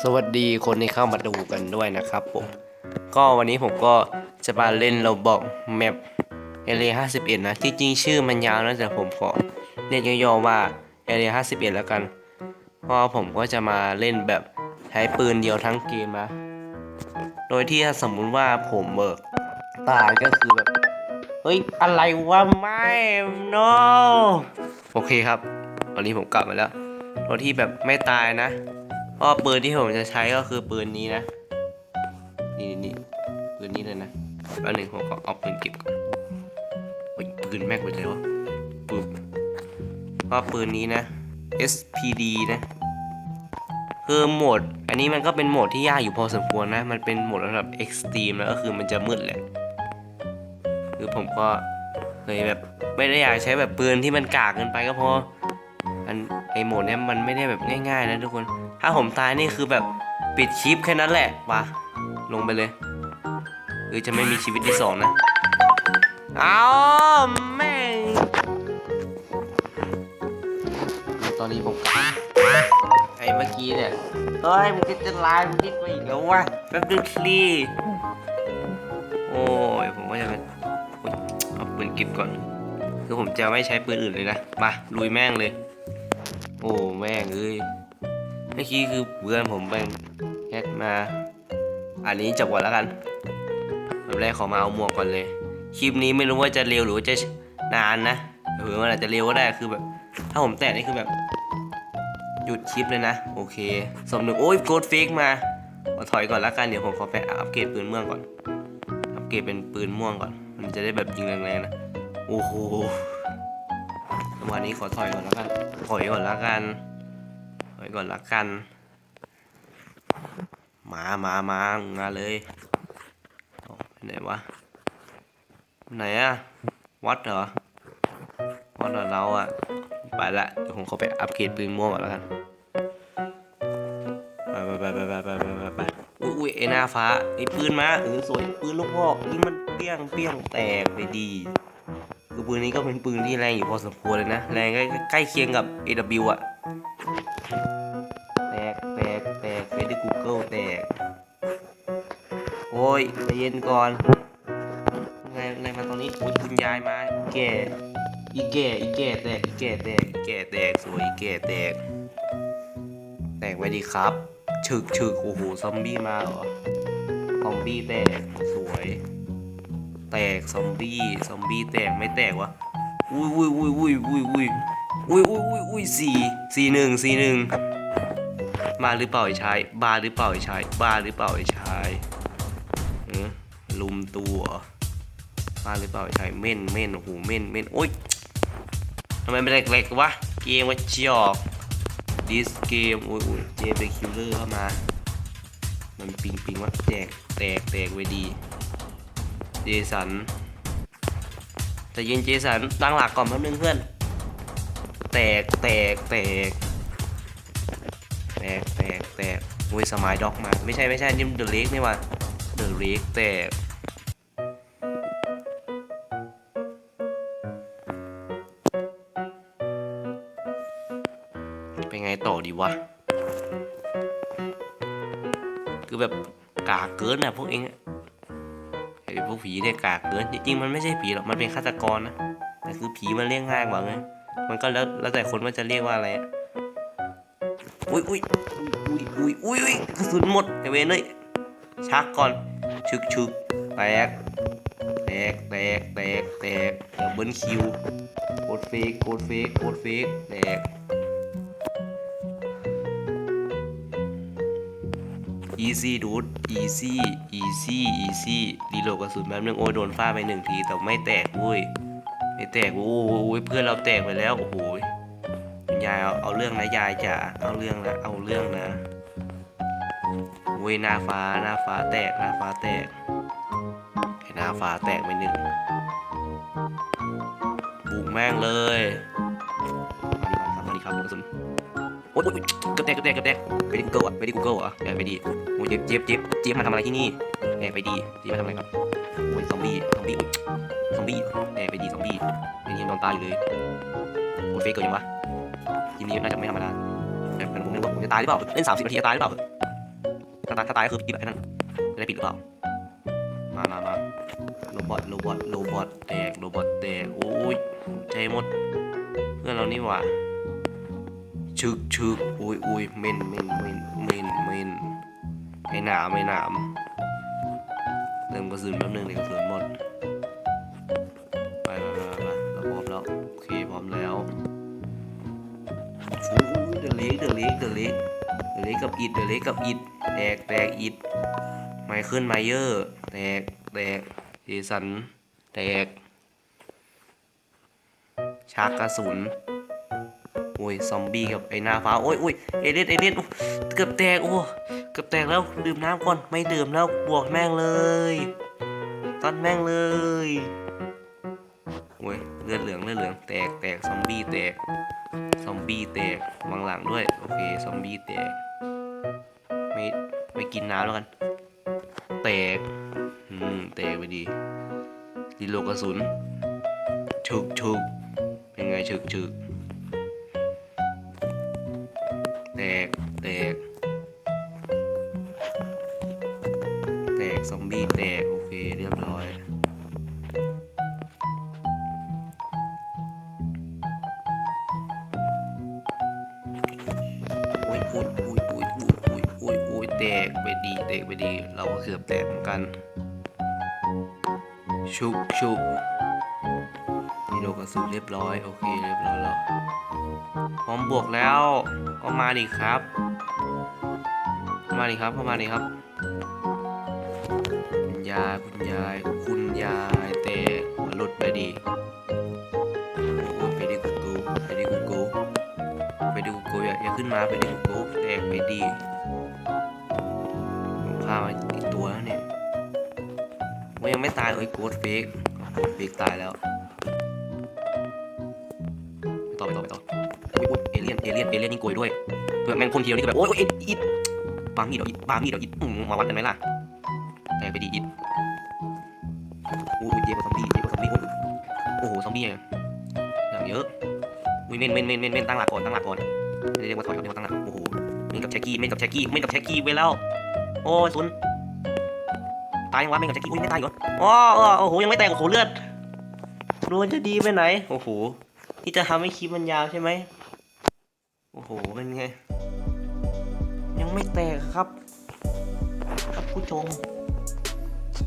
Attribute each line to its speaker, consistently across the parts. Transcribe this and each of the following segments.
Speaker 1: สวัสดีคนที่เข้ามาดูกันด้วยนะครับผม ก็วันนี้ผมก็จะมาเล่นเราบอกแมปเอเรีย51นะที่จริงชื่อมันยาวนะแต่ผมขอเรียกย่อๆว่าเอเรีย51แล้วกันเพราะผมก็จะมาเล่นแบบใช้ปืนเดียวทั้งเกมนะ โดยที่ถ้าสมมุติว่าผมเบิกตายก็คือแบบเฮ้ย อะไรวะไม่ no โอเคครับ ตอนนี้ผมกลับมาแล้ว โดยที่แบบไม่ตายนะ เพราะปืนที่ผมจะใช้ก็คือปืนนี้นะ นี่นี่ปืนนี้เลยนะแป๊บหนึ่งผมก็เอาปืนเก็บก่อนปืนแม็กไปเลยวะปึ๊บก็ปืนนี้นะ SPD นะ คือโหมด อันนี้มันก็เป็นโหมดที่ยากอยู่พอสมควรนะ มันเป็นโหมดระดับ Extreme แล้วก็คือมันจะมืดแหละ คือผมก็เลยแบบไม่ได้อยากใช้แบบปืนที่มันกากเกินไปก็พอ อันไอโหมดเนี้ยมันไม่ได้แบบง่ายๆนะทุกคน ถ้าผมตายนี่คือแบบปิดคลิปแค่นั้นแหละวะลงไปเลยคือจะไม่มีชีวิตที่สองนะเอาแม่งตอนนี้ผมกไอ้เมื่อกี้เนี่ย เฮ้ยมึงจะจะไลน์มึงคิดไปอีกแล้ววะแป๊บนึงคลีโอ้ยผมก็จะเป็นอุ๊ยเอาปืนก็บก่อน คือผมจะไม่ใช้ปืนอื่นเลยนะ มาลุยแม่งเลย โอ้แม่งเอ้ย เมื่อกี้คือเพื่อนผมเป็นแฮกมา อันนี้จบก่อนแล้วกันแบบแรกขอมาเอาหมวกก่อนเลย คลิปนี้ไม่รู้ว่าจะเร็วหรือว่าจะนานนะหรือมันอาจจะเร็วก็ได้คือแบบ ถ้าผมแตะนี่คือแบบ หยุดคลิปเลยนะ โอเค สมหนึ่งโอ้ยโกดเฟกมาขอถอยก่อนแล้วกันเดี๋ยวผมขอไปอัปเกรดปืนม่วงก่อน อัปเกรดเป็นปืนม่วงก่อน มันจะได้แบบยิงแรงๆนะ โอ้โหวันนี้ขอถอยก่อนแล้วกัน ถอยก่อนแล้วกัน ก่อนล้วกัน มามามามาเลยไหนวะ ไหนอะวัดเหรอ วัดเหรอเราอะไปละเดี๋ยวผมขอไปอัปเกรดปืนม่วงก่อนแล้วกันไปไปไปไปไปไปไปไปไปอุ้ยอุ้ยไอหน้าฟ้าไอปืนมาเออสวยปืนลูกพอกนี่มันเปี้ยงเปี้ยงแตกไปดีคือปืนนี้ก็เป็นปืนที่แรงอยู่พอสมควรเลยนะ แรงใกล้ใกล้เคียงกับ AW อะ อ้ยใจเย็นก่อนไงไงมาตรงนี้โอ้ยคุณยายมาแก่อีแก่อีแก่แตกอีแก่แตกอีแก่แตกสวยอีแก่แตก แตกไว้ดีครับฉึกฉึกโอ้โหซอมบี้มาเหรอซอมบี้แตกสวย แตกซอมบี้ซอมบี้แตกไม่แตกวะอุ้ยอุ้ยอุ้ยอุ้ยอุ้ยอุ้ยอุ้ยอุ้ยอุ้ยอุ้ยสี่สี่หนึ่งสี่หนึ่งมาหรือเปล่าไอ้ชายบาหรือเปล่าไอ้ชายบาหรือเปล่าไอ้ชาย ลุมตัวบาหรือเปล่าไอ้ชายเม่นเม่นโอ้โหเม่นเม่นโอ้ยทำไมมันแหลกๆวะ เกมว่าจอกดิสเกมโอ้ยโอ้ยเจเป็นคิลเลอร์เข้ามา มันปิงปิงว่าแตกแตกแตกไว้ดีเจสันแต่เย็นเจสันตั้งหลักก่อนแป๊บนึงเพื่อน แตกแตกแตกแตกแตกแตกโอ้ยสมายด็อกมา ไม่ใช่ไม่ใช่นี่เดอะเล็กนี่ว่ะ อะเล็กแตกเป็นไงต่อดีวะ คือแบบกากเกินนะพวกเองไอ้พวกผีเนี่ยกากเกิน จริงๆ มันไม่ใช่ผีหรอก มันเป็นฆาตกรนะ แต่คือผีมันเรียกง่ายกว่าไง มันก็แล้วแล้วแต่คนว่าจะเรียกว่าอะไรอะอุ้ยอุ้ยอุ้ยอุ้ยอุ้ยอุ้ยกระสุนหมดไอเวนเลยชักก่อน ชึกชึกแตกแตกแตกแตกแตกดับเบิลคิวโคตรเฟกโคตรเฟกโคตรเฟกแตก easy dude easy easy easy รีโหลดกระสุนแป๊บนึงโอ้ยโดนฟาดไปหนึ่งทีแต่ไม่แตกเว้ยไม่แตกโอ้ยเพื่อนเราแตกไปแล้วโอ้โหยายเอาเอาเรื่องนะยายจ๋าเอาเรื่องนะเอาเรื่องนะ อ้ยหน้าฟ้าหน้าฟ้าแตกหน้าฟ้าแตกหน้าฟ้าแตกไปหนึ่งบุกแม่งเลยมาดีครับมาดีครับกระสุนโอ๊ยกระแตกกระแตกกระแตกไปดิกูเกิลอะไปดิกูเกิลอะแอบไปดีโอ้ยเจ็บเจ็บเจ็บเจ็บมาทำอะไรที่นี่แอบไปดีเจ็บมาทำอะไรครับโอ้ยซอมบี้ซอมบี้อุ๊ยซอมบี้แอบไปดีซอมบี้ยังยังนอนตายอยู่เลยโอ้ยเฟกเกินยังวะทีนี้น่าจะไม่ธรรมดาแต่ผมไม่รู้ว่าผมจะตายหรือเปล่าเล่นสามสิบนาทีจะตายหรือเปล่า ถ้าตายถ้าตายก็คือปิดแบบนั้นจะได้ปิดหรือเปล่า มามามาโรบอทโรบอทโรบอทแตกโรบอทแตกโอ้ยใจหมด เพื่อนเรานี่หว่าชึกชึกโอ้ยโอ้ยเมนเมนเมนเมนเมนไม่หนามไม่หนามเติมกระสุนแป๊บนึงเดี๋ยวกระสุนหมดไปไปไปไปเราพร้อมแล้วโอเคพร้อมแล้วเดือะเล็กเดอะเล็กเดอะเล็ก เล็กกับอิดเดเล็กกับอิดแตกแตกอิดไมเคิลไมเยอร์แตกแตกเจสันแตกชากกระสุนโอ้ยซอมบี้กับไอ้หน้าฟ้าโอ้ยโอ้ยเอเลนเอเลนเกือบแตกโอ้เกือบแตกแล้วดื่มน้ำก่อนไม่ดื่มแล้วบวกแม่งเลยตัดแม่งเลยโอ้ยเลือดเหลืองเลือดเหลืองแตกแตกซอมบี้แตกซอมบี้แตกวางหลังด้วย โอเค ซอมบี้แตก ไม่ไม่กินน้ำแล้วกันแตกอืมแตกไปดีรีโลกระสุนฉึกฉึกเป็นไงฉึกฉึกแตกแตกแตกซอมบี้แตกโอเคเรียบร้อย ดีแตกไปดี เราก็เกือบแตกเหมือนกัน ชุบชุบนี่โดนกระสุนเรียบร้อย โอเคเรียบร้อยแล้วพร้อมบวกแล้วก็มาดิครับเข้ามาดิครับเข้ามาดิครับคุณยายคุณยายคุณยายแตกมาหลุดไปดีโอ้ยไปดิกูกูไปดิกูกูไปดูกูอย่าอย่าขึ้นมาไปดูกูแตกไปดี ฆ่ามาอีกตัวแล้วเนี่ยว่ายังไม่ตายเอ้ยโกดเฟกโกดเฟกตายแล้วไปต่อไปต่อไปต่อโอ้ยโอ้ยเอเลี่ยนเอเลี่ยนเอเลี่ยนนี่โกยด้วยเพื่อนแม่งคนเดียวนี่ก็แบบโอ้ยโอ้ยอ็ดอิดปามีดเดียวอิดปามีดเดียวอิดมาวัดกันไหมล่ะแตกไปดีอิดโอ้ยเจ็บกว่าซอมบี้เจ็บกว่าซอมบี้โอ้โหซอมบี้อย่างเยอะอุ้ยเมนเมนเมนเมนเมนตั้งหลักก่อนตั้งหลักก่อนเรียกว่าถอยเรียกว่าตั้งหลักโอ้โหเมนกับแช็กกี้เมนกับแช็กกี้เมนกับแช็กกี้ไปแล้ว โอ้ยซุนตายยังวะเมนกับแช็กกี้อุ้ยไม่ตายเหรออ๋อเออโอ้โหยังไม่แตกโอ้โหเลือดรู้ว่าจะดีไปไหนโอ้โหนี่จะทำให้คลิปมันยาวใช่ไหมโอ้โหเป็นไง ยังไม่แตกครับ ครับผู้ชม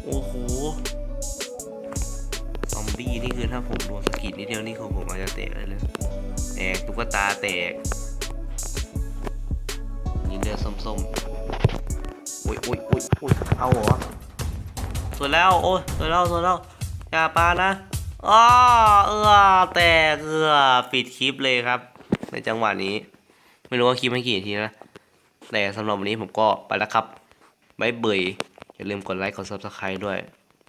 Speaker 1: โอ้โหซอมบี้นี่คือถ้าผมโดนสกิดนิดเดียวนี่คือผมอาจจะแตกได้เลยแตกตุ๊กตาแตกนี่เลือดส้มๆ อ้ยโอ้ยโอ้ยโอ้ยเอาเหรอสวยแล้วโอ้ยสวยแล้วสวยแล้วอย่าปานะอ้อเออแต่เออปิดคลิปเลยครับ ในจังหวะนี้ ไม่รู้ว่าคลิปไม่กี่นาทีนะแต่สำหรับวันนี้ผมก็ไปแล้วครับบายเบยอย่าลืมกดไลค์กด subscribe ด้วย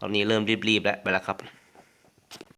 Speaker 1: ตอนนี้เริ่มรีบๆแล้วไปแล้วครับ